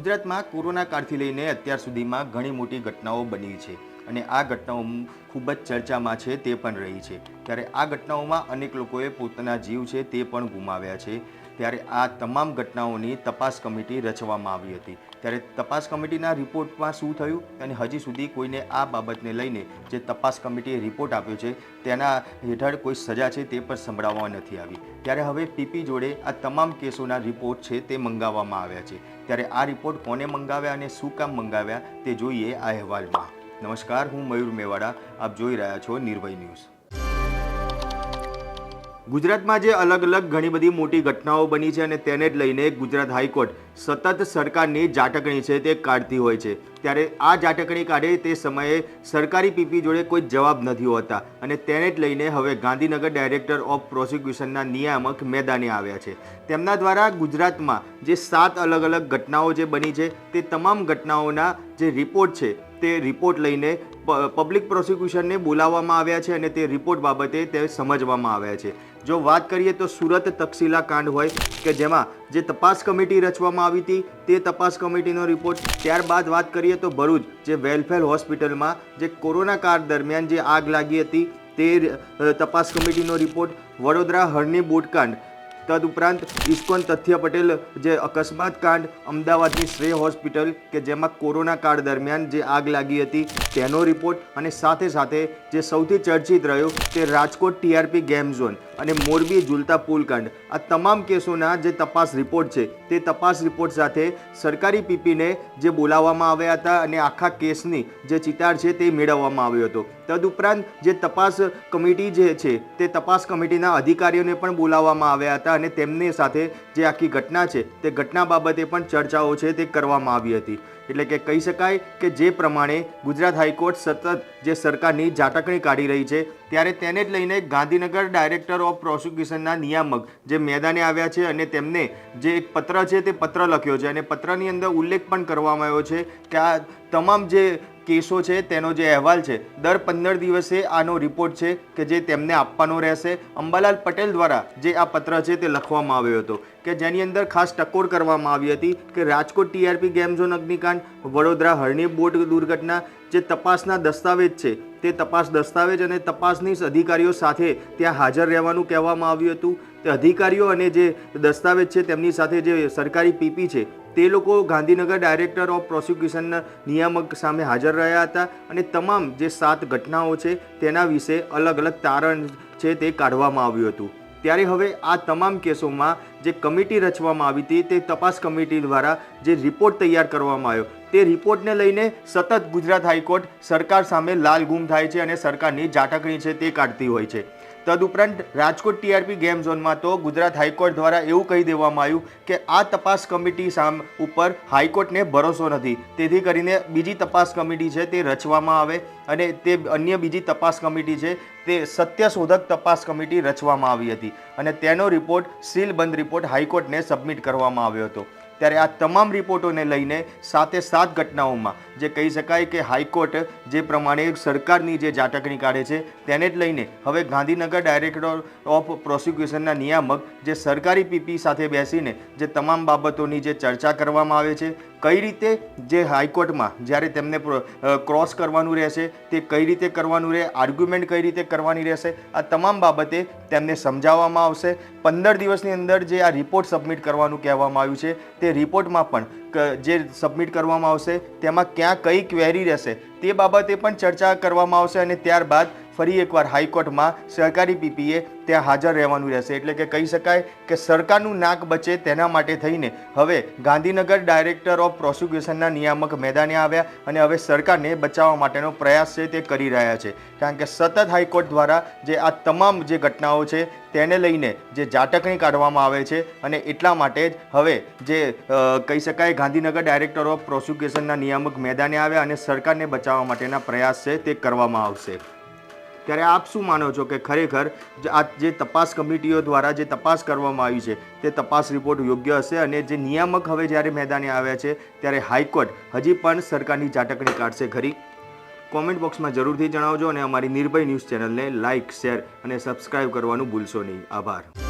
ગુજરાતમાં કોરોના કાળથી લઈને અત્યાર સુધીમાં ઘણી મોટી ઘટનાઓ બની છે. અને આ ઘટનાઓ ખૂબ જ ચર્ચામાં છે, તે પણ રહી છે. ત્યારે આ ઘટનાઓમાં અનેક લોકોએ પોતાના જીવ છે, તે પણ ગુમાવ્યા છે. ત્યારે આ તમામ ઘટનાઓની તપાસ કમિટી રચવામાં આવી હતી. ત્યારે તપાસ કમિટીના રિપોર્ટમાં શું થયું અને હજી સુધી કોઈને આ બાબતને લઈને જે તપાસ કમિટીએ રિપોર્ટ આપ્યો છે, તેના હેઠળ કોઈ સજા છે તે પણ સંભળાવવા નથી આવી. ત્યારે હવે પીપી જોડે આ તમામ કેસોના રિપોર્ટ છે તે મંગાવવામાં આવ્યા છે. ત્યારે આ રિપોર્ટ કોને મંગાવ્યા અને શું કામ મંગાવ્યા તે જોઈએ આ અહેવાલમાં. નમસ્કાર હું મયુર મેવાડા. આપ જોઈ રહ્યા છો નિર્ભય ન્યૂઝ. ગુજરાતમાં જે અલગ અલગ ઘણી બધી મોટી ઘટનાઓ બની છે અને તેને જ લઈને ગુજરાત હાઈકોર્ટ સતત સરકારની જાટકણી છે તે કાઢતી હોય છે. ત્યારે આ જાટકણી કાઢે તે સમયે સરકારી પીપી જોડે કોઈ જવાબ નથી હોતા અને તેને જ લઈને હવે ગાંધીનગર ડાયરેક્ટર ઓફ પ્રોસિક્યુશનના નિયામક મેદાને આવ્યા છે. તેમના દ્વારા ગુજરાતમાં જે સાત અલગ અલગ ઘટનાઓ જે બની છે તે તમામ ઘટનાઓના જે રિપોર્ટ છે તે રિપોર્ટ લઈને પબ્લિક પ્રોસિક્યુશનને બોલાવવામાં આવ્યા છે અને તે રિપોર્ટ બાબતે તે સમજવામાં આવ્યા છે. જો વાત કરીએ તો સુરત તક્ષશિલા કાંડ હોય કે જેમાં જે તપાસ કમિટી રચવામાં આવી હતી, તે તપાસ કમિટીનો રિપોર્ટ. ત્યારબાદ વાત કરીએ તો ભરૂચ, જે વેલફેર હોસ્પિટલમાં જે કોરોના કાળ દરમિયાન જે આગ લાગી હતી, તે તપાસ કમિટીનો રિપોર્ટ. વડોદરા હરણી બોટકાંડ તદુપરાંત ઇસ્કોન તથ્ય પટેલ, જે અકસ્માત કાંડ અમદાવાદની શ્રેય હોસ્પિટલ કે જેમાં કોરોના કાળ દરમિયાન જે આગ લાગી હતી, તેનો રિપોર્ટ અને સાથે સાથે જે સૌથી ચર્ચિત રહ્યો તે રાજકોટ ટીઆરપી ગેમ ઝોન અને મોરબી ઝુલતા પુલ કાંડ. આ તમામ કેસોના જે તપાસ રિપોર્ટ છે, તે તપાસ રિપોર્ટ સાથે સરકારી પીપીને જે બોલાવવામાં આવ્યા હતા અને આખા કેસની જે ચિતાર છે તે મેળવવામાં આવ્યો હતો. તદુપરાંત જે તપાસ કમિટી જે છે, તે તપાસ કમિટીના અધિકારીઓને પણ બોલાવવામાં આવ્યા હતા અને તેમની સાથે જે આખી ઘટના છે, તે ઘટના બાબતે પણ ચર્ચાઓ છે તે કરવામાં આવી હતી. એટલે કે કહી શકાય કે જે પ્રમાણે ગુજરાત હાઈકોર્ટ સતત જે સરકારની જાટકણી કાઢી રહી છે, ત્યારે તેને જ લઈને ગાંધીનગર ડાયરેક્ટર ઓફ પ્રોસિક્યુશનના નિયામક જે મેદાને આવ્યા છે અને તેમને જે એક પત્ર છે તે પત્ર લખ્યો છે અને પત્રની અંદર ઉલ્લેખ પણ કરવામાં આવ્યો છે કે આ તમામ જે કેસો છે, તેનો જે અહેવાલ છે, દર પંદર દિવસે આનો રિપોર્ટ છે કે જે તેમને આપવાનો રહેશે. અંબાલાલ પટેલ દ્વારા જે આ પત્ર છે તે લખવામાં આવ્યો હતો કે જેની અંદર ખાસ ટકોર કરવામાં આવી હતી કે રાજકોટ ટીઆરપી ગેમ ઝોન અગ્નિકાંડ, વડોદરા હરણી બોટ દુર્ઘટના, જે તપાસના દસ્તાવેજ છે, તે તપાસ દસ્તાવેજ અને તપાસની અધિકારીઓ સાથે ત્યાં હાજર રહેવાનું કહેવામાં આવ્યું હતું. તે અધિકારીઓ અને જે દસ્તાવેજ છે તેમની સાથે જે સરકારી પીપી છે તે લોકો ગાંધીનગર ડાયરેક્ટર ઓફ પ્રોસિક્યુશનના નિયામક સામે હાજર રહ્યા હતા અને તમામ જે સાત ઘટનાઓ છે તેના વિશે અલગ અલગ તારણ છે તે કાઢવામાં આવ્યું હતું. ત્યારે હવે આ તમામ કેસોમાં જે કમિટી રચવામાં આવી હતી તે તપાસ કમિટી દ્વારા જે રિપોર્ટ તૈયાર કરવામાં આવ્યો, તે રિપોર્ટને લઈને સતત ગુજરાત હાઈકોર્ટ સરકાર સામે લાલ ગુમ થાય છે અને સરકારની જાટકણી છે તે કાઢતી હોય છે. તદુપરાંત રાજકોટ ટીઆરપી ગેમ ઝોનમાં તો ગુજરાત હાઈકોર્ટ દ્વારા એવું કહી દેવામાં આવ્યું કે આ તપાસ કમિટી સામ ઉપર હાઈકોર્ટને ભરોસો નથી. તેથી કરીને બીજી તપાસ કમિટી છે તે રચવામાં આવે અને તે અન્ય બીજી તપાસ કમિટી છે તે સત્યશોધક તપાસ કમિટી રચવામાં આવી હતી. અને તેનો રિપોર્ટ સીલબંધ રિપોર્ટ હાઈકોર્ટને સબમિટ કરવામાં આવ્યો હતો. ત્યારે આ તમામ રિપોર્ટોને લઈને સાતે સાત ઘટનાઓમાં જે કહી શકાય કે હાઈકોર્ટ જે પ્રમાણે સરકારની જે જાટકણી કાઢે છે, તેને જ લઈને હવે ગાંધીનગર ડાયરેક્ટર ઓફ પ્રોસિક્યુશનના નિયામક જે સરકારી પીપી સાથે બેસીને જે તમામ બાબતોની જે ચર્ચા કરવામાં આવે છે કઈ રીતે જે હાઈકોર્ટમાં જ્યારે તેમને ક્રોસ કરવાનું રહેશે, તે કઈ રીતે કરવાનું રહે આર્ગ્યુમેન્ટ કઈ રીતે કરવાની રહેશે, આ તમામ બાબતે તેમને સમજાવવામાં આવશે. પંદર દિવસની અંદર જે આ રિપોર્ટ સબમિટ કરવાનું કહેવામાં આવ્યું છે, તે રિપોર્ટમાં પણ જે સબમિટ કરવામાં આવશે, તેમાં ક્યાં કઈ ક્વેરી રહેશે, તે બાબતે પણ ચર્ચા કરવામાં આવશે અને ત્યારબાદ ફરી એકવાર હાઈકોર્ટમાં સરકારી પીપીએ ત્યાં હાજર રહેવાનું રહેશે. એટલે કે કહી શકાય કે સરકારનું નાક બચે તેના માટે થઈને હવે ગાંધીનગર ડાયરેક્ટર ઓફ પ્રોસિક્યુશનના નિયામક મેદાને આવ્યા અને હવે સરકારને બચાવવા માટેનો પ્રયાસ છે તે કરી રહ્યા છે. કારણ કે સતત હાઈકોર્ટ દ્વારા જે આ તમામ જે ઘટનાઓ છે તેને લઈને જે જાટકણી કાઢવામાં આવે છે અને એટલા માટે જ હવે જે કહી શકાય ગાંધીનગર ડાયરેક્ટર ઓફ પ્રોસિક્યુશનના નિયામક મેદાને આવ્યા અને સરકારને બચાવવા માટેના પ્રયાસ છે તે કરવામાં આવશે. ત્યારે આપ શું માનો છો કે ખરેખર આ જે તપાસ કમિટીઓ દ્વારા જે તપાસ કરવામાં આવી છે, તે તપાસ રિપોર્ટ યોગ્ય હશે અને જે નિયામક હવે જ્યારે મેદાને આવ્યા છે, ત્યારે હાઈકોર્ટ હજી પણ સરકારની ચાટકણી કાઢશે ખરી? કોમેન્ટ બોક્સમાં જરૂરથી જણાવજો અને અમારી નિર્ભય ન્યૂઝ ચેનલને લાઇક શેર અને સબસ્ક્રાઇબ કરવાનું ભૂલશો નહીં. આભાર.